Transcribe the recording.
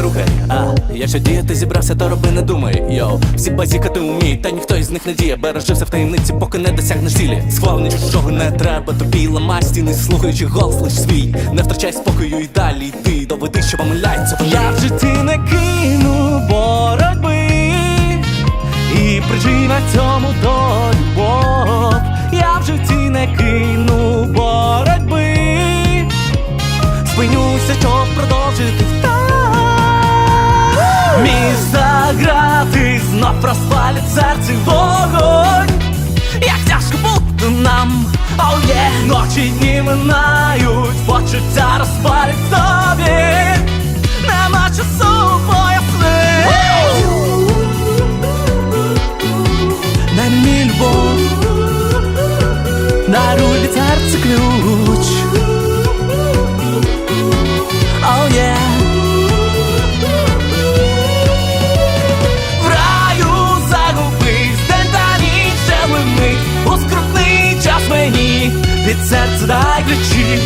не рухай. А якщо діяти зібрався, то роби не думай. Йоу, всі базікати уміють, та ніхто із них не діє. Бережився в таємниці, поки не досягнеш цілі. Схвалення чужого не треба, тобі ламай стіни, слухаючи голос лиш свій. Не втрачай спокою і далі йди. Доведи, що помиляється. Я в житті не кину боротьби. І причина цьому то любов. Я в житті не кину грати знов розпалять серце вогонь. Як тяжко бути нам, oh yeah Ночі дні минають, почуття розпалять в тобі. Нема часу поясни Дай мені любов Даруй від серця ключ скрутний час мені від серця дай ключі